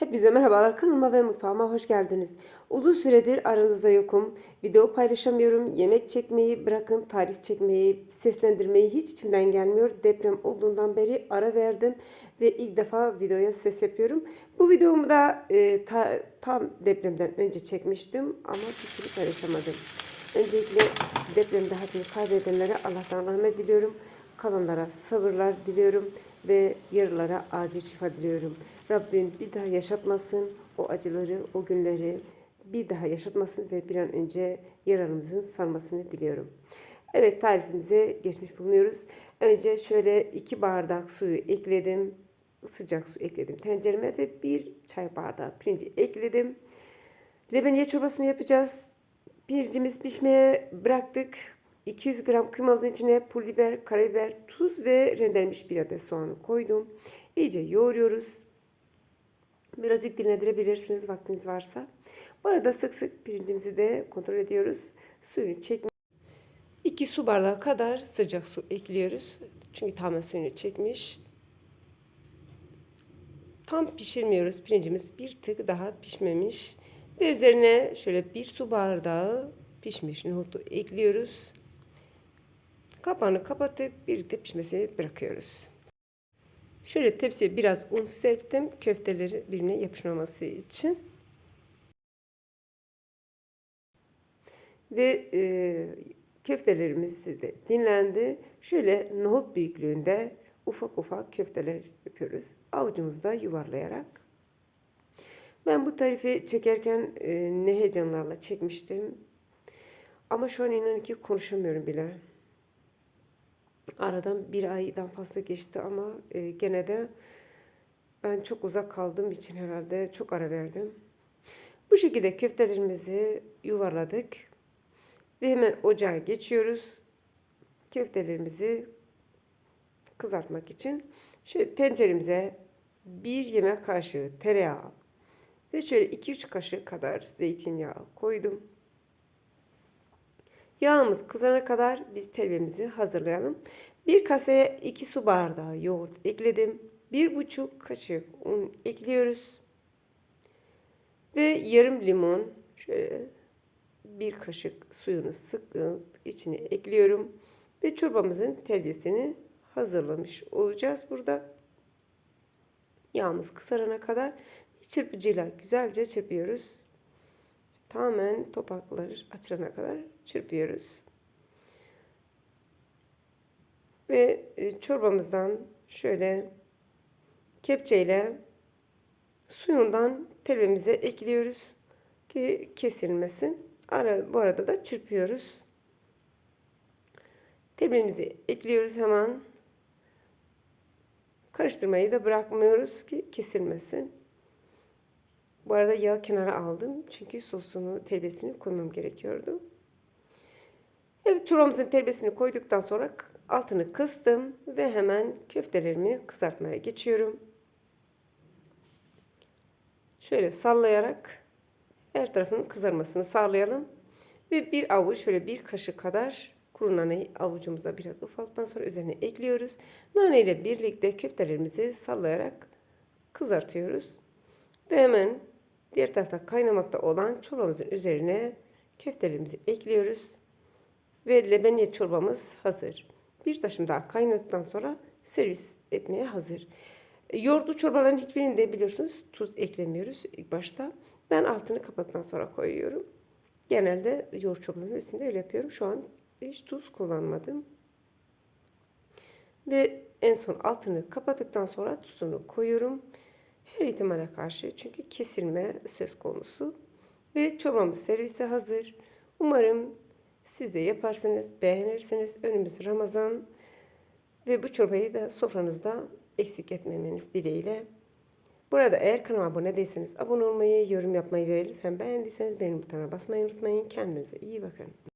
Hepinize merhabalar kanalıma ve mutfağıma hoş geldiniz. Uzun süredir aranızda yokum. Video paylaşamıyorum. Yemek çekmeyi bırakın tarif çekmeyi, seslendirmeyi hiç içimden gelmiyor. Deprem olduğundan beri ara verdim ve ilk defa videoya ses yapıyorum. Bu videomu da e, ta- tam depremden önce çekmiştim ama bir paylaşamadım. Öncelikle depremde hayatını kaybedenlere Allah'tan rahmet diliyorum. Kalanlara sabırlar diliyorum ve yaralara acil şifa diliyorum. Rabbim bir daha yaşatmasın o acıları, o günleri bir daha yaşatmasın ve bir an önce yaralarımızın sarmasını diliyorum. Evet tarifimize geçmiş bulunuyoruz. Önce şöyle iki bardak suyu ekledim. Sıcak su ekledim tencereme ve bir çay bardağı pirinci ekledim. Lebeniye çorbasını yapacağız. Pirincimiz pişmeye bıraktık. 200 gram kıymamızın içine pul biber, karabiber, tuz ve rendelenmiş bir adet soğanı koydum. İyice yoğuruyoruz. Birazcık dinlendirebilirsiniz vaktiniz varsa. Bu arada sık sık pirincimizi de kontrol ediyoruz. Suyunu çekme. 2 su bardağı kadar sıcak su ekliyoruz. Çünkü tamamen suyunu çekmiş. Tam pişirmiyoruz. Pirincimiz bir tık daha pişmemiş. Ve üzerine şöyle bir su bardağı pişmiş nohutu ekliyoruz. Kapağını kapatıp birlikte pişmesini bırakıyoruz. Şöyle tepsiye biraz un serptim köfteleri birbirine yapışmaması için. Ve e, köftelerimiz de dinlendi. Şöyle nohut büyüklüğünde ufak ufak köfteler yapıyoruz. Avucumuzda yuvarlayarak. Ben bu tarifi çekerken e, ne heyecanlarla çekmiştim. Ama şu an inanın ki konuşamıyorum bile. Aradan bir aydan fazla geçti ama e, gene de ben çok uzak kaldığım için herhalde çok ara verdim. Bu şekilde köftelerimizi yuvarladık. Ve hemen ocağa geçiyoruz. Köftelerimizi kızartmak için şöyle tenceremize bir yemek kaşığı tereyağı ve şöyle 2-3 kaşık kadar zeytinyağı koydum. Yağımız kızana kadar biz terbiyemizi hazırlayalım. Bir kaseye 2 su bardağı yoğurt ekledim. 1,5 kaşık un ekliyoruz. Ve yarım limon şöyle bir kaşık suyunu sıkıp içine ekliyorum. Ve çorbamızın terbiyesini hazırlamış olacağız burada. Yağımız kısarana kadar çırpıcıyla güzelce çırpıyoruz. Tamamen topaklar açılana kadar çırpıyoruz. Ve e, çorbamızdan şöyle kepçeyle suyundan telvemize ekliyoruz ki kesilmesin. Ara, bu arada da çırpıyoruz. Tebrimizi ekliyoruz hemen. Karıştırmayı da bırakmıyoruz ki kesilmesin. Bu arada yağ kenara aldım. Çünkü sosunu, terbiyesini koymam gerekiyordu. Evet çorbamızın terbiyesini koyduktan sonra altını kıstım ve hemen köftelerimi kızartmaya geçiyorum. Şöyle sallayarak her tarafının kızarmasını sağlayalım. Ve bir avuç şöyle bir kaşık kadar kuru naneyi avucumuza biraz ufalttıktan sonra üzerine ekliyoruz. Nane ile birlikte köftelerimizi sallayarak kızartıyoruz. Ve hemen diğer tarafta kaynamakta olan çorbamızın üzerine köftelerimizi ekliyoruz. Ve lebeniye çorbamız hazır. Bir taşım daha kaynadıktan sonra servis etmeye hazır. Yoğurtlu çorbaların hiçbirinde biliyorsunuz tuz eklemiyoruz ilk başta. Ben altını kapattıktan sonra koyuyorum. Genelde yoğurt çorbalarının hepsinde öyle yapıyorum. Şu an hiç tuz kullanmadım. Ve en son altını kapattıktan sonra tuzunu koyuyorum. Her ihtimale karşı çünkü kesilme söz konusu. Ve çorbamız servise hazır. Umarım siz de yaparsınız, beğenirsiniz. Önümüz Ramazan. Ve bu çorbayı da sofranızda eksik etmemeniz dileğiyle. Burada eğer kanalıma abone değilseniz abone olmayı, yorum yapmayı ve lütfen beğendiyseniz beğen butonuna basmayı unutmayın. Kendinize iyi bakın.